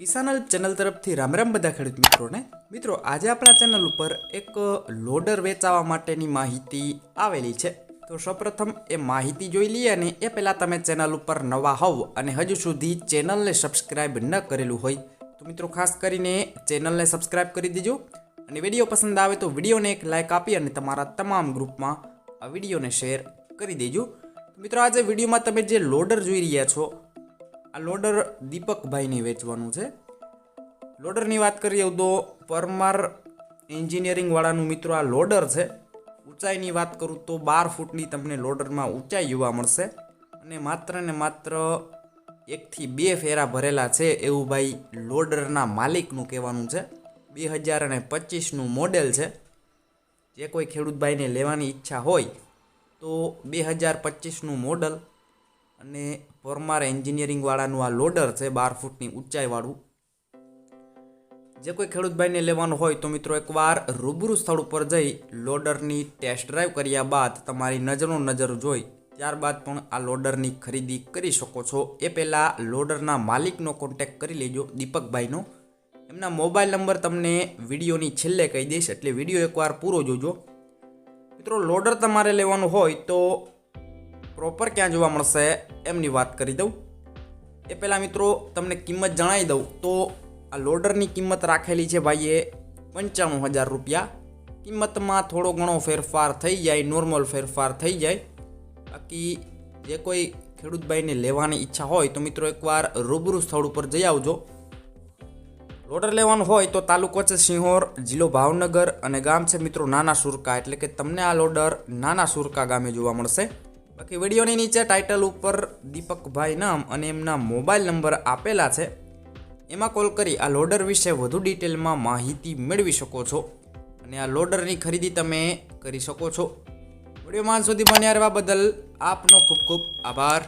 કિસાનલ channel તરફથી રામ રામ બધા ખેડૂત મિત્રોને. મિત્રો, આજે આપણા ચેનલ ઉપર એક લોડર વેચાવા માટેની માહિતી આવેલી છે. તો સૌપ્રથમ એ માહિતી જોઈ લઈએ અને એ પહેલાં તમે ચેનલ ઉપર નવા હોવ અને હજુ સુધી ચેનલને સબસ્ક્રાઇબ ન કરેલું હોય, તો મિત્રો ખાસ કરીને ચેનલને સબસ્ક્રાઇબ કરી દેજો. અને વીડિયો પસંદ આવે તો વિડીયોને એક લાઇક આપી અને તમારા તમામ ગ્રુપમાં આ વિડીયોને શેર કરી દેજો. મિત્રો, આજે વિડીયોમાં તમે જે લોડર જોઈ રહ્યા છો આ લોડર દીપકભાઈને વેચવાનું છે. લોડરની વાત કરીએ તો પરમાર એન્જિનિયરિંગવાળાનું મિત્રો આ લોડર છે. ઊંચાઈની વાત કરું તો બાર ફૂટની તમને લોડરમાં ઊંચાઈ જોવા મળશે. અને માત્ર ને માત્ર એકથી બે ફેરા ભરેલા છે એવું ભાઈ લોડરના માલિકનું કહેવાનું છે. બે હજાર અને પચીસનું મોડેલ છે. જે કોઈ ખેડૂતભાઈને લેવાની ઈચ્છા હોય તો બે હજાર પચીસનું મોડલ અને પરમાર એન્જિનિયરિંગવાળાનું આ લોડર છે બાર ફૂટની ઊંચાઈવાળું. જે કોઈ ખેડૂતભાઈને લેવાનું હોય તો મિત્રો એકવાર રૂબરૂ સ્થળ ઉપર જઈ લોડરની ટેસ્ટ ડ્રાઈવ કર્યા બાદ તમારી નજરો નજર જોઈ ત્યારબાદ પણ આ લોડરની ખરીદી કરી શકો છો. એ પહેલાં લોડરના માલિકનો કોન્ટેક્ટ કરી લેજો, દીપકભાઈનો. એમના મોબાઈલ નંબર તમને વિડીયોની છેલ્લે કહી દઈશ, એટલે વીડિયો એકવાર પૂરો જોજો. મિત્રો લોડર તમારે લેવાનું હોય તો પ્રોપર ક્યાં જોવા મળશે, એમની વાત કરી દઉં. એ પહેલાં મિત્રો, તમને કિંમત જણાવી દઉં. તો આ લોડરની કિંમત રાખેલી છે ભાઈએ પંચાણું હજાર રૂપિયા. કિંમતમાં થોડો ઘણો ફેરફાર થઈ જાય નોર્મલ ફેરફાર થઈ જાય. બાકી જે કોઈ ખેડૂતભાઈને લેવાની ઈચ્છા હોય, તો મિત્રો એકવાર રૂબરૂ સ્થળ ઉપર જઈ આવજો. લોડર લેવાનું હોય તો તાલુકો છે સિંહોર, જિલ્લો ભાવનગર અને ગામ છે મિત્રો નાના સુરકા. એટલે કે તમને આ લોડર નાના સુરકા ગામે જોવા મળશે. બાકી વિડીયોની નીચે ટાઇટલ ઉપર દીપકભાઈ નામ અને એમના મોબાઈલ નંબર આપેલા છે. એમાં કોલ કરી આ લોડર વિશે વધુ ડિટેલમાં માહિતી મેળવી શકો છો અને આ લોડરની ખરીદી તમે કરી શકો છો. વિડીયોમાં સુધી બન્યા રહેવા બદલ આપનો ખૂબ ખૂબ આભાર.